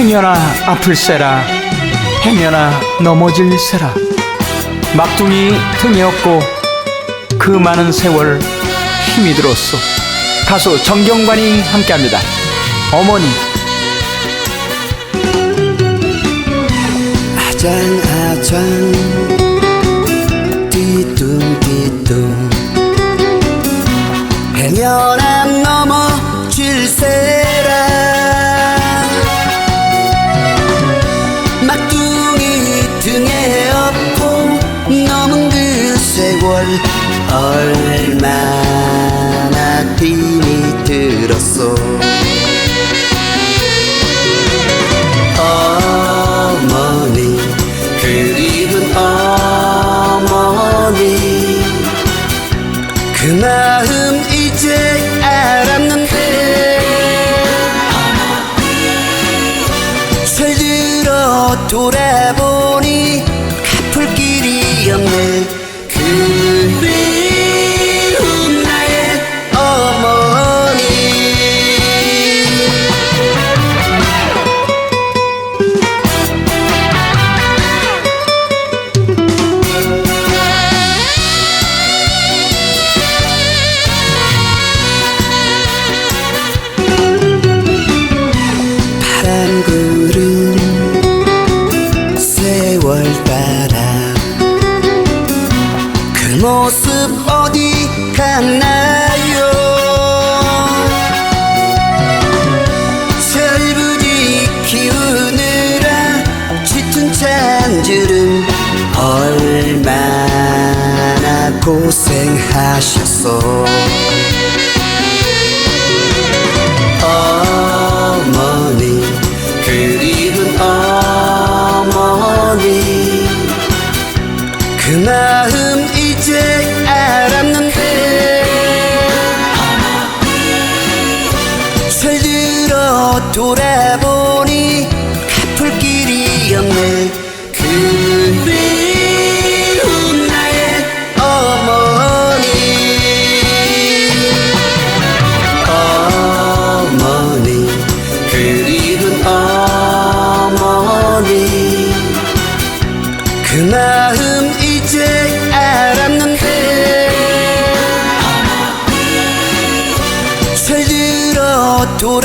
행여나 아플세라 행여나 넘어질세라. 막둥이 등에 업고 그 많은 세월 힘이 들었소. 가수 정경관이 함께합니다. 어머니. 아장아장 뒤뚱뒤뚱. 행여나 넘어질세 얼마나 힘이 들었어 어머니 그리운 어머니 그 마음 이제 알았는데. 철들어 돌아보니 갚을 길이 없네 어디 갔나요? 철부지 키우느라 짙은 찬주름 얼마나 고생하셨어 어머니 그리운 어머니 그 마음 돌아보니 갚을 길이 없네. 그리운 나의 어머니. 어머니 그리운 어머니. 그 마음 이제 알았는데 철들어 돌